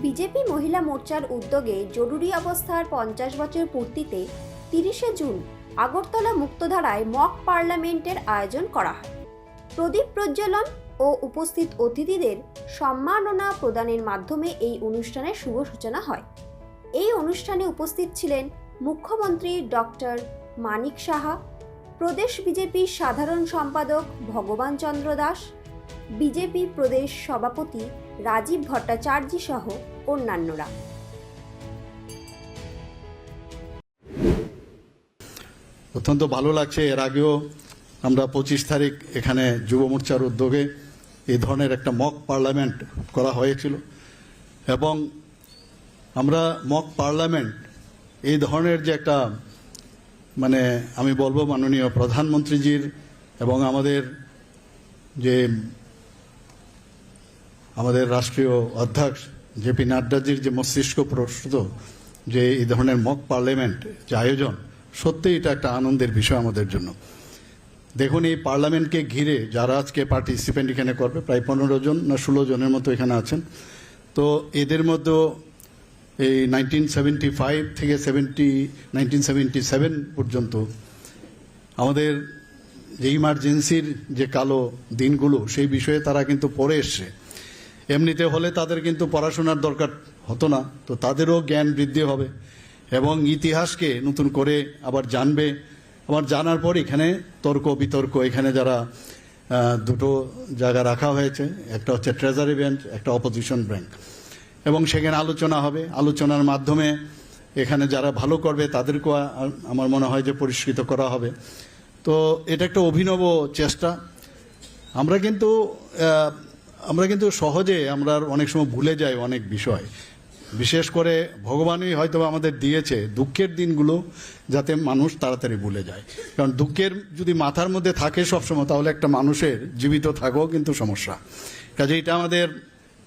BJP মহিলা মোর্চার উদ্যোগে জরুরি অবস্থার পঞ্চাশ বছর পূর্তিতে তিরিশে জুন আগরতলা মুক্তধারায় মক পার্লামেন্টের আয়োজন করা হয়। প্রদীপ প্রজ্বলন ও উপস্থিত অতিথিদের সম্মাননা প্রদানের মাধ্যমে এই অনুষ্ঠানের শুভ সূচনা হয়। এই অনুষ্ঠানে উপস্থিত ছিলেন মুখ্যমন্ত্রী ডক্টর মানিক সাহা, প্রদেশ বিজেপির সাধারণ সম্পাদক ভগবান চন্দ্র দাস, বিজেপি প্রদেশ সভাপতি রাজীব ভট্টাচার্য সহ অন্যান্যরা। অত্যন্ত ভালো লাগছে। এর আগেও আমরা পঁচিশ তারিখ এখানে যুব মোর্চার উদ্যোগে এই ধরনের একটা মক পার্লামেন্ট করা হয়েছিল এবং আমরা মক পার্লামেন্ট এই ধরনের যে একটা মানে আমি বলব মাননীয় প্রধানমন্ত্রীজির এবং আমাদের যে, আমাদের রাষ্ট্রীয় অধ্যক্ষ জেপি নাড্ডাজির যে মস্তিষ্ক প্রস্তুত, যে এই ধরনের মক পার্লামেন্ট যে আয়োজন সত্যি এটা একটা আনন্দের বিষয় আমাদের জন্য। দেখুন, এই পার্লামেন্টকে ঘিরে যারা আজকে পার্টিসিপেন্ট এখানে করবে, প্রায় পনেরো জন না ষোলো জনের মতো এখানে আছেন। তো এদের মধ্যে এই নাইনটিন ফাইভ থেকে সেভেন্টি নাইনটিন সেভেন পর্যন্ত আমাদের যে ইমার্জেন্সির যে কালো দিনগুলো, সেই বিষয়ে তারা কিন্তু পড়ে এসছে। এমনিতে হলে তাদের কিন্তু পড়াশোনার দরকার হতো না, তো তাদেরও জ্ঞান বৃদ্ধি হবে। এবং ইতিহাসকে নতুন করে আবার জানবে। আবার জানার পর এখানে তর্ক, বিতর্ক, এখানে যারা দুটো জায়গা রাখা হয়েছে, একটা হচ্ছে ট্রেজারি বেঞ্চ একটা অপোজিশন ব্যাংক এবং সেখানে আলোচনা হবে। আলোচনার মাধ্যমে এখানে যারা ভালো করবে তাদেরকেও আমার মনে হয় যে পরিষ্কৃত করা হবে। তো এটা একটা অভিনব চেষ্টা। আমরা কিন্তু আমরা কিন্তু সহজে আমরা অনেক সময় ভুলে যাই অনেক বিষয়। বিশেষ করে ভগবানই হয়তো আমাদের দিয়েছে দুঃখের দিনগুলো যাতে মানুষ তাড়াতাড়ি ভুলে যায়। কারণ দুঃখের যদি মাথার মধ্যে থাকে সবসময়, তাহলে একটা মানুষের জীবিত থাকাও কিন্তু সমস্যা। কাজে এটা আমাদের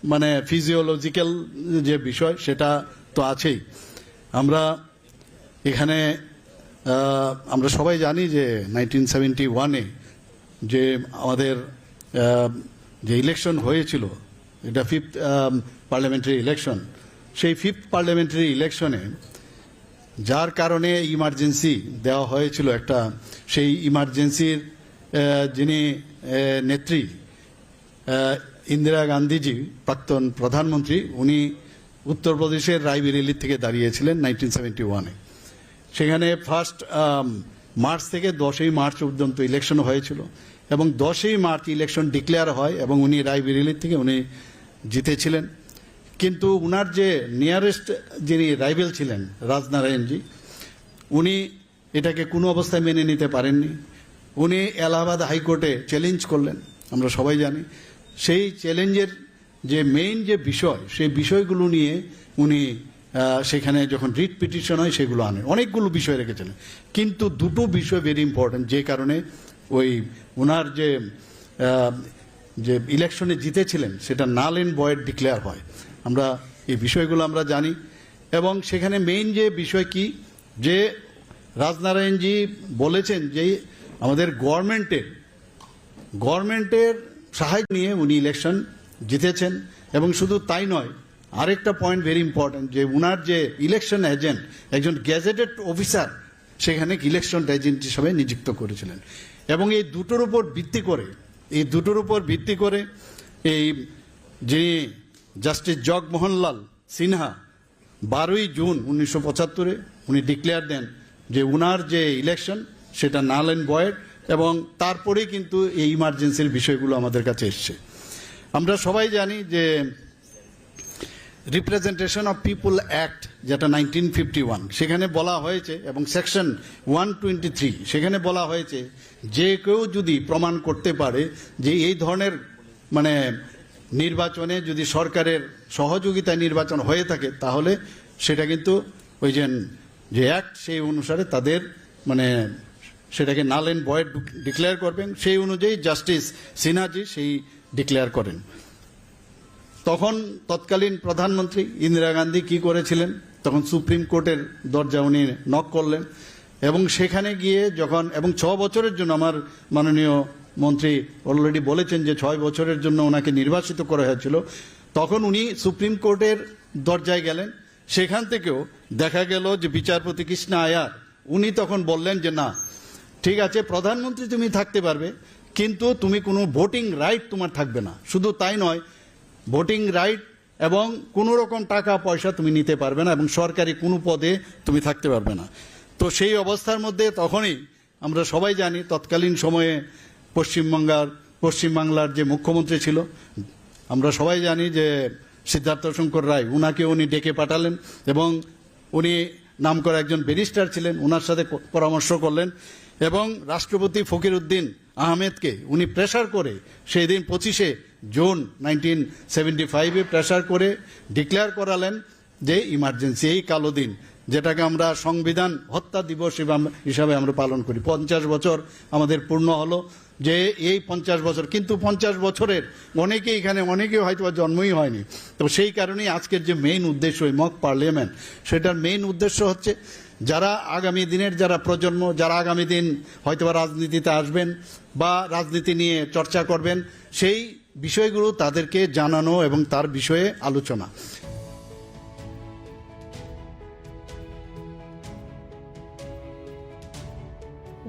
মানে ফিজিওলজিক্যাল যে বিষয়, সেটা তো আছেই। আমরা এখানে আমরা সবাই জানি যে নাইনটিন সেভেন্টি ওয়ানে যে আমাদের যে ইলেকশন হয়েছিল, এটা ফিফথ পার্লামেন্টারি ইলেকশন সেই ফিফথ পার্লামেন্টারি ইলেকশনে যার কারণে ইমার্জেন্সি দেওয়া হয়েছিল একটা, সেই ইমার্জেন্সির যিনি নেত্রী ইন্দিরা গান্ধীজি, প্রাক্তন প্রধানমন্ত্রী, উনি উত্তরপ্রদেশের রায়বেরেলি থেকে দাঁড়িয়েছিলেন নাইনটিন সেভেন্টি ওয়ানে সেখানে ফার্স্ট মার্চ থেকে দশই মার্চ পর্যন্ত ইলেকশন হয়েছিল। এবং দশই মার্চ ইলেকশন ডিক্লেয়ার হয় এবং উনি রায়বেরেলি থেকে উনি জিতেছিলেন। কিন্তু উনার যে নিয়ারেস্ট যিনি রাইভেল ছিলেন, রাজনারায়ণজি, উনি এটাকে কোনো অবস্থায় মেনে নিতে পারেননি। উনি এলাহাবাদ হাইকোর্টে চ্যালেঞ্জ করলেন, আমরা সবাই জানি। সেই চ্যালেঞ্জের যে মেইন যে বিষয়, সেই বিষয়গুলো নিয়ে উনি সেখানে যখন রিট পিটিশন হয়, সেগুলো আনেন। অনেকগুলো বিষয় রেখেছিলেন। কিন্তু দুটো বিষয় ভেরি ইম্পর্টেন্ট যে কারণে ওই ওনার যে যে ইলেকশনে জিতেছিলেন, সেটা নাল এন্ড বয়েড ডিক্লেয়ার হয়। আমরা এই বিষয়গুলো আমরা জানি। এবং সেখানে মেইন যে বিষয় কি? যে রাজনারায়ণজি বলেছেন যে আমাদের গভর্নমেন্টের গভর্নমেন্টের সাহায্য নিয়ে উনি ইলেকশন জিতেছেন। এবং শুধু তাই নয়, আরেকটা পয়েন্ট ভেরি ইম্পর্ট্যান্ট যে উনার যে ইলেকশন এজেন্ট একজন গ্যাজেটেড অফিসার সেখানে ইলেকশন এজেন্ট হিসাবে নিযুক্ত করেছিলেন। এবং এই দুটোর উপর ভিত্তি করে, এই দুটোর উপর ভিত্তি করে এই যিনি জাস্টিস জগমোহনলাল সিনহা বারোই জুন উনিশশো পঁচাত্তরে উনি ডিক্লেয়ার দেন যে উনার যে ইলেকশন সেটা নাল অ্যান্ড বয়েড এবং তারপরেই কিন্তু এই ইমার্জেন্সির বিষয়গুলো আমাদের কাছে এসছে। আমরা সবাই জানি যে রিপ্রেজেন্টেশন অফ পিপুল অ্যাক্ট যেটা নাইনটিন ফিফটি ওয়ান সেখানে বলা হয়েছে, এবং সেকশন ওয়ান টোয়েন্টি থ্রি সেখানে বলা হয়েছে, যে কেউ যদি প্রমাণ করতে পারে যে এই ধরনের মানে নির্বাচনে যদি সরকারের সহযোগিতায় নির্বাচন হয়ে থাকে, তাহলে সেটা কিন্তু ওই যে যে অ্যাক্ট সেই অনুসারে তাদের মানে সেটাকে নাল এন্ড বয়েড ডিক্লেয়ার করবেন। সেই অনুযায়ী জাস্টিস সিনহাজি সেই ডিক্লেয়ার করেন। তখন তৎকালীন প্রধানমন্ত্রী ইন্দিরা গান্ধী কি করেছিলেন? তখন সুপ্রিম কোর্টের দরজা উনি নক করলেন এবং সেখানে গিয়ে যখন, এবং ছ বছরের জন্য আমার মাননীয় মন্ত্রী অলরেডি বলেছেন যে ছয় বছরের জন্য ওনাকে নির্বাসিত করা হয়েছিল। তখন উনি সুপ্রিম কোর্টের দরজায় গেলেন। সেখান থেকেও দেখা গেল যে বিচারপতি কৃষ্ণা আয়ার, উনি তখন বললেন যে না, ঠিক আছে, প্রধানমন্ত্রী তুমি থাকতে পারবে, কিন্তু তুমি কোনো ভোটিং রাইট তোমার থাকবে না। শুধু তাই নয় ভোটিং রাইট এবং কোনো রকম টাকা পয়সা তুমি নিতে পারবে না এবং সরকারি কোনো পদে তুমি থাকতে পারবে না। তো সেই অবস্থার মধ্যে তখনই আমরা সবাই জানি তৎকালীন সময়ে পশ্চিমবঙ্গার, পশ্চিমবাংলার যে মুখ্যমন্ত্রী ছিল, আমরা সবাই জানি যে সিদ্ধার্থ শঙ্কর রায় উনাকে উনি ডেকে পাঠালেন এবং উনি নাম করা একজন ব্যারিস্টার ছিলেন ওনার সাথে পরামর্শ করলেন এবং রাষ্ট্রপতি ফকির উদ্দিন আহমেদকে। উনি প্রেশার করে সেই দিন পঁচিশে জুন নাইনটিন সেভেন্টি ফাইভে প্রেশার করে ডিক্লেয়ার করালেন যে ইমার্জেন্সি এই কালো দিন, যেটাকে আমরা সংবিধান হত্যা দিবস হিসাবে- আমরা পালন করি। পঞ্চাশ বছর আমাদের পূর্ণ হলো যে এই পঞ্চাশ বছর, কিন্তু পঞ্চাশ বছরের অনেকে এখানে, অনেকে হয়তো জন্মই হয়নি। তো সেই কারণেই আজকের যে মেইন উদ্দেশ্য, এই মক পার্লিয়ামেন্ট সেটার মেইন উদ্দেশ্য হচ্ছে যারা আগামী দিনের যারা প্রজন্ম, যারা আগামী দিন হয়তোবা রাজনীতিতে আসবেন বা রাজনীতি নিয়ে চর্চা করবেন, সেই বিষয়গুলো তাদেরকে জানানো এবং তার বিষয়ে আলোচনা।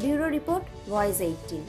Bureau report voice eighteen